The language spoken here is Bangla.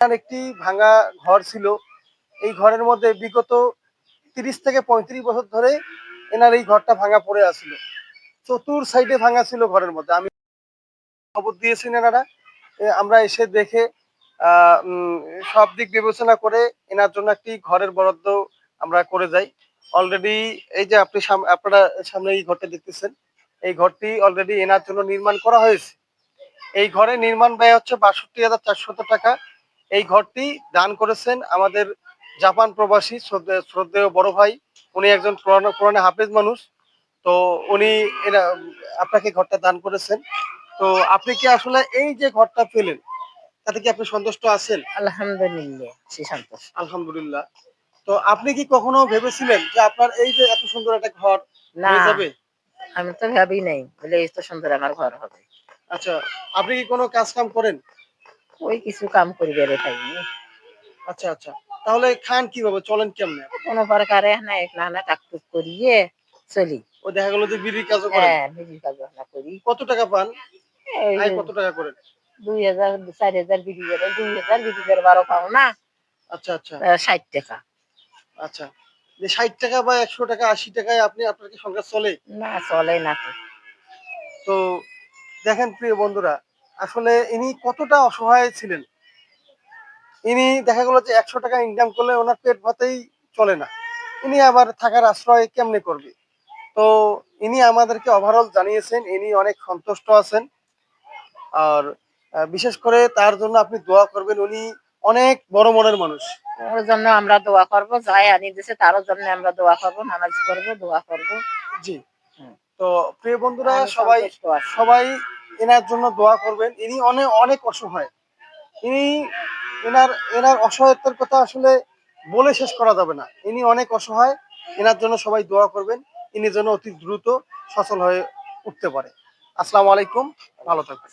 একটি ভাঙা ঘর ছিল। এই ঘরের মধ্যে বিগত তিরিশ থেকে পঁয়ত্রিশ বছর ধরে এনার এই ঘরটা ভাঙা পড়ে আছিল। চতুর সাইডে ভাঙা ছিল ঘরের মধ্যে। আমি খবর দিয়েছেন এনারা। আমরা এসে দেখে সব দিক বিবেচনা করে এনার জন্য একটি ঘরের বরাদ্দ আমরা করে যাই। অলরেডি এই যে আপনি আপনারা সামনে এই ঘরটা দেখতেছেন, এই ঘরটি অলরেডি এনার জন্য নির্মাণ করা হয়েছে। এই ঘরে নির্মাণ ব্যয় হচ্ছে বাষট্টি হাজার চারশত টাকা। এই ঘরটি দান করেছেন আমাদের জাপান প্রবাসী শ্রদ্ধেয় বড় ভাই। উনি একজন পুরানো পুরানো হাফেজ মানুষ। তো উনি এরা আপনাকে ঘরটা দান করেছেন। তো আপনি কি আসলে এই যে ঘরটা পেলেন তাতে কি আপনি সন্তুষ্ট আছেন? আলহামদুলিল্লাহ আলহামদুলিল্লাহ। তো আপনি কি কখনো ভেবেছিলেন যে আপনার এই যে এত সুন্দর একটা ঘর হয়ে যাবে? আমি তো ভাবি নাই বলে এই তো সুন্দর আমার ঘর হবে। আচ্ছা আপনি কি কোনো কাজ কাম করেন? ওই কিছু কাম করি বেড়ে থাকি আচ্ছা আচ্ছা। তাহলে খান কীভাবে? চলেন কেমনে? কোনো প্রকারে না এক না না টাকটুক করিয়ে চলি। ও দেখা গেল যে বিড়ির কাজও করেন। হ্যাঁ বিড়ি কাজ না করি। কত টাকা পান? আয় কত টাকা করেন? দুই হাজার চার হাজার বিড়ি করে দুই হাজার বিড়ি করে বারো পাও না। আচ্ছা আচ্ছা। ষাট টাকা। আচ্ছা। যে ষাট টাকা বা একশো টাকা আশি টাকায় আপনি আপনার কি সংসার চলে? না চলে না তো দেখেন প্রিয় বন্ধুরা আসলে ইনি কতটা অসহায় ছিলেন? ইনি দেখা গেল যে একশো টাকা ইনকাম করলে ওনার পেট ভাতেই চলে না। ইনি আবার থাকার আশ্রয় কেমনে করবে? তো ইনি আমাদেরকে ওভারঅল জানিয়েছেন ইনি অনেক সন্তুষ্ট আছেন। আর বিশেষ করে তার জন্য আপনি দোয়া করবেন উনি অনেক বড় মনের মানুষ। ওর জন্য আমরা দোয়া করব যাই আনি দিছে তার জন্য আমরা দোয়া করব নামাজ করব দোয়া করব। জি। তো প্রিয় বন্ধুরা সবাই সবাই এনার জন্য দোয়া করবেন। ইনি অনেক অনেক অসহায়। ইনি এনার এনার অসহায়তার কথা আসলে বলে শেষ করা যাবে না। ইনি অনেক অসহায়। এনার জন্য সবাই দোয়া করবেন। ইনি যেন অতি দ্রুত সচল হয়ে উঠতে পারে। আসসালামু আলাইকুম। ভালো থাকবেন।